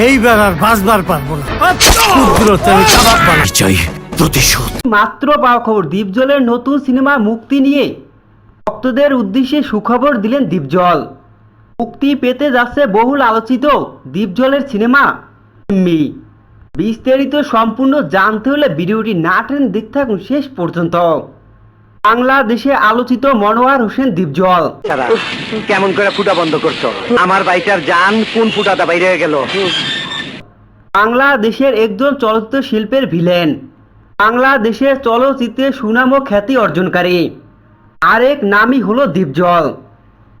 এইবার আর বাঁচবার পারব না। প্রতিশোধ। মাত্র পাওয়া খবর, দীপজলের নতুন সিনেমা মুক্তি নিয়ে ভক্তদের উদ্দেশ্যে সুখবর দিলেন দীপজল। মুক্তি পেতে যাচ্ছে বহুল আলোচিত দীপজলের সিনেমা মি বিস্তারিত সম্পূর্ণ জানতে হলে ভিডিওটি না টেন দেখতে থাকুন শেষ পর্যন্ত। বাংলাদেশে আলোচিত মনোয়ার হোসেন দীপজল। ছাড়া কেমন করে ফুটা বন্ধ করছ? আমার বাইটার জান কোন ফুটাটা বাইরে গেল? বাংলাদেশের একজন চলচ্চিত্র শিল্পের ভিলেন। বাংলাদেশের চলচ্চিত্রে সুনাম ও খ্যাতি অর্জনকারী। আরেক নামই হলো দীপজল।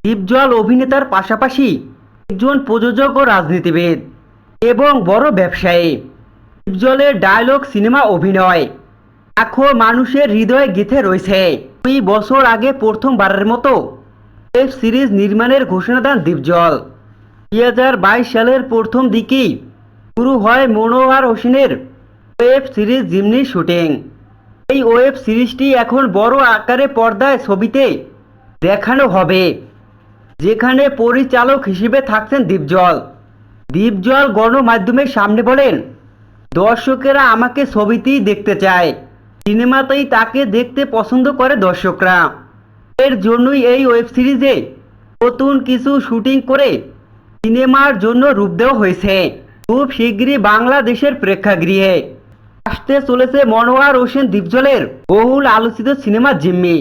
দীপজল অভিনেতার পাশাপাশি একজন প্রযোজক ও রাজনীতিবিদ এবং বড় ব্যবসায়ী। দীপজলের ডায়লগ সিনেমা অভিনয়। এখন মানুষের হৃদয়ে গেঁথে রয়েছে। দুই বছর আগে প্রথমবারের মতো ওয়েব সিরিজ নির্মাণের ঘোষণা দেন দীপজল। দুই হাজার বাইশ সালের প্রথম দিকেই শুরু হয় মনোয়ার হোসেনের ওয়েব সিরিজ জিমনি শুটিং। এই ওয়েব সিরিজটি এখন বড় আকারে পর্দায় ছবিতে দেখানো হবে, যেখানে পরিচালক হিসেবে থাকছেন দীপজল। দীপজল গণমাধ্যমের সামনে বলেন, দর্শকেরা আমাকে ছবিতেই দেখতে চায়। সিনেমাতেই তাকে দেখতে পছন্দ করে দর্শকরা। এর জন্যই এই ওয়েব সিরিজে নতুন কিছু শুটিং করে সিনেমার জন্য রূপ দেওয়া হয়েছে। খুব শীঘ্রই বাংলাদেশের প্রেক্ষাগৃহে আসতে চলেছে মনোয়ার হোসেন দ্বীপজলের বহুল আলোচিত সিনেমা জিম্মি।